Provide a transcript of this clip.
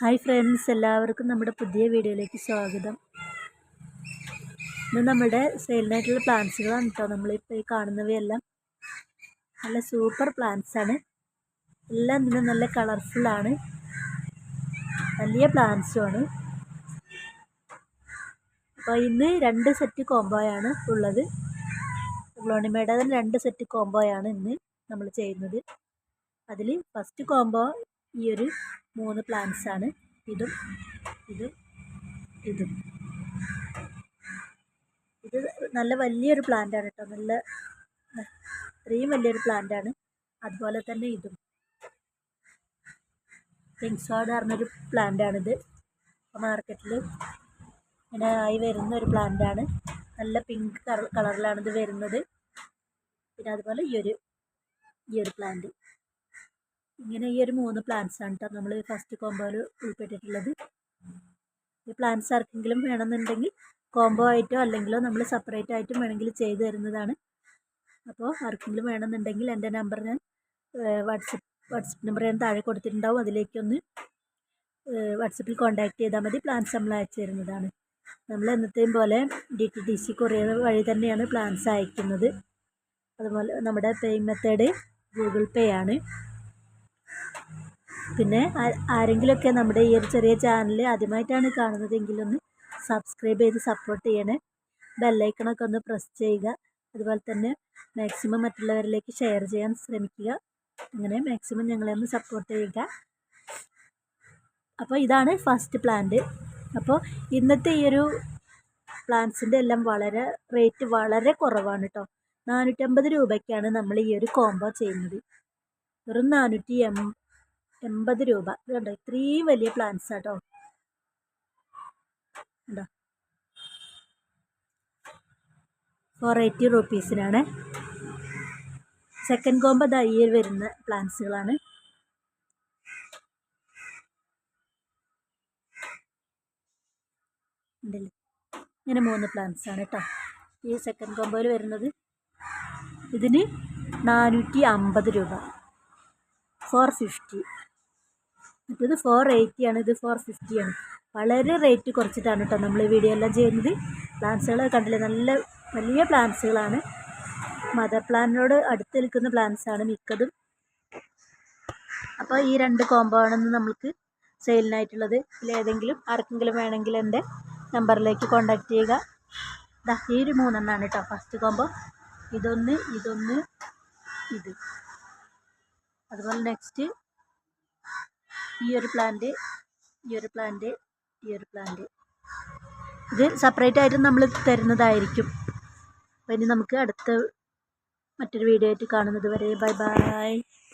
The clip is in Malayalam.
ഹായ് ഫ്രണ്ട്സ് എല്ലാവർക്കും നമ്മുടെ പുതിയ വീഡിയോയിലേക്ക് സ്വാഗതം. ഇന്ന് നമ്മുടെ സെയിലിനായിട്ടുള്ള പ്ലാന്റ്സുകളാണ് കേട്ടോ നമ്മളിപ്പോൾ ഈ കാണുന്നവയെല്ലാം നല്ല സൂപ്പർ പ്ലാന്റ്സ് ആണ്. എല്ലാം ഇതിന് നല്ല കളർഫുള്ളാണ് വലിയ പ്ലാന്റ്സും ആണ്. അപ്പോൾ ഇന്ന് രണ്ട് സെറ്റ് കോംബോയാണ് ഉള്ളത്. ഗ്ലോണിമേഡ രണ്ട് സെറ്റ് കോംബോയാണ് ഇന്ന് നമ്മൾ ചെയ്യുന്നത്. അതിൽ ഫസ്റ്റ് കോംബോ ഈ ഒരു മൂന്ന് പ്ലാന്റ്സ് ആണ്. ഇതും ഇതും ഇതും. ഇത് നല്ല വലിയൊരു പ്ലാന്റ് ആണ് കേട്ടോ നല്ല ഇത്രയും വലിയൊരു പ്ലാന്റ് ആണ്. അതുപോലെ തന്നെ ഇതും. പിങ്ക്സ്വാഡ് പറഞ്ഞൊരു പ്ലാന്റ് ആണിത്. മാർക്കറ്റിൽ ഇങ്ങനെ ആയി വരുന്ന ഒരു പ്ലാന്റ് ആണ്. നല്ല പിങ്ക് കളറിലാണ് ഇത് വരുന്നത്. പിന്നെ അതുപോലെ ഈ ഒരു ഈ ഒരു പ്ലാന്റ് ഇങ്ങനെ ഈ ഒരു മൂന്ന് പ്ലാന്റ്സ് ആണ് കേട്ടോ നമ്മൾ ഫസ്റ്റ് കോമ്പോയിൽ ഉൾപ്പെട്ടിട്ടുള്ളത്. ഈ പ്ലാന്റ്സ് ആർക്കെങ്കിലും വേണമെന്നുണ്ടെങ്കിൽ കോംബോ ആയിട്ടോ അല്ലെങ്കിലോ നമ്മൾ സെപ്പറേറ്റ് ആയിട്ടും വേണമെങ്കിൽ ചെയ്തു തരുന്നതാണ്. അപ്പോൾ ആർക്കെങ്കിലും വേണമെന്നുണ്ടെങ്കിൽ എന്റെ നമ്പർ ഞാൻ വാട്സപ്പ് വാട്സപ്പ് നമ്പർ ഞാൻ താഴെ കൊടുത്തിട്ടുണ്ടാവും. അതിലേക്കൊന്ന് വാട്സപ്പിൽ കോൺടാക്ട് ചെയ്താൽ മതി. പ്ലാൻസ് നമ്മൾ അയച്ചു തരുന്നതാണ്. നമ്മൾ എന്നത്തെയും പോലെ D T T C courier വഴി തന്നെയാണ് പ്ലാൻസ് അയക്കുന്നത്. അതുപോലെ നമ്മുടെ പേ മെത്തേഡ് ഗൂഗിൾ പേ ആണ്. പിന്നെ ആരെങ്കിലുമൊക്കെ നമ്മുടെ ഈ ഒരു ചെറിയ ചാനൽ ആദ്യമായിട്ടാണ് കാണുന്നതെങ്കിൽ ഒന്ന് സബ്സ്ക്രൈബ് ചെയ്ത് സപ്പോർട്ട് ചെയ്യണേ. ബെല്ലൈക്കണൊക്കെ ഒന്ന് പ്രസ് ചെയ്യുക. അതുപോലെ തന്നെ മാക്സിമം മറ്റുള്ളവരിലേക്ക് ഷെയർ ചെയ്യാൻ ശ്രമിക്കുക. അങ്ങനെ മാക്സിമം ഞങ്ങളെ ഒന്ന് സപ്പോർട്ട് ചെയ്യുക. അപ്പോൾ ഇതാണ് ഫസ്റ്റ് പ്ലാന്റ് അപ്പോൾ ഇന്നത്തെ ഈ ഒരു പ്ലാന്റ്സിന്റെ എല്ലാം വളരെ റേറ്റ് വളരെ കുറവാണ് കേട്ടോ നാനൂറ്റമ്പത് രൂപയ്ക്കാണ് നമ്മൾ ഈ ഒരു കോംബോ ചെയ്യുന്നത്. വെറും നാനൂറ്റി എം എൺപത് രൂപ. ഇതുണ്ടോ ഇത്രയും വലിയ പ്ലാന്റ്സ് ആട്ടോ ഉണ്ടോ ഫോർ എയ്റ്റി റുപ്പീസിനാണ് സെക്കൻഡ് കോമ്പ് ഈ വരുന്ന പ്ലാന്റ്സുകളാണ് ഇങ്ങനെ മൂന്ന് പ്ലാന്റ്സ് ആണ് കേട്ടോ ഈ സെക്കൻഡ് കോംബോയിൽ വരുന്നത് ഇതിന് നാനൂറ്റി അമ്പത് രൂപ. Four fifty. മറ്റേത് ഫോർ എയ്റ്റിയാണ് ഇത് ഫോർ ഫിഫ്റ്റിയാണ് വളരെ റേറ്റ് കുറച്ചിട്ടാണ് കേട്ടോ നമ്മൾ ഈ വീഡിയോ എല്ലാം ചെയ്യുന്നത്. പ്ലാന്റ്സുകൾ കണ്ടില്ലേ? നല്ല വലിയ പ്ലാന്റ്സുകളാണ് മദർ പ്ലാന്റിനോട് അടുത്ത് നിൽക്കുന്ന പ്ലാന്റ്സ് ആണ് മിക്കതും. അപ്പോൾ ഈ രണ്ട് കോംബോ ആണെന്ന് നമുക്ക് സെയിലിനായിട്ടുള്ളത് ഇതിലേതെങ്കിലും ആർക്കെങ്കിലും വേണമെങ്കിൽ എന്റെ നമ്പറിലേക്ക് കോൺടാക്റ്റ് ചെയ്യുക. ഈ ഒരു മൂന്നെണ്ണമാണ് കേട്ടോ ഫസ്റ്റ് കോംബോ ഇതൊന്ന് ഇതൊന്ന് ഇത്. അതുപോലെ നെക്സ്റ്റ് ഈ ഒരു പ്ലാന്റ് ഈ ഒരു പ്ലാന്റ് ഈ ഒരു പ്ലാന്റ് ഇത് സെപ്പറേറ്റ് ആയിട്ട് നമ്മൾ തരുന്നതായിരിക്കും. അപ്പം ഇനി നമുക്ക് അടുത്ത മറ്റൊരു വീഡിയോ ആയിട്ട് കാണുന്നത് വരെ ബൈ ബൈ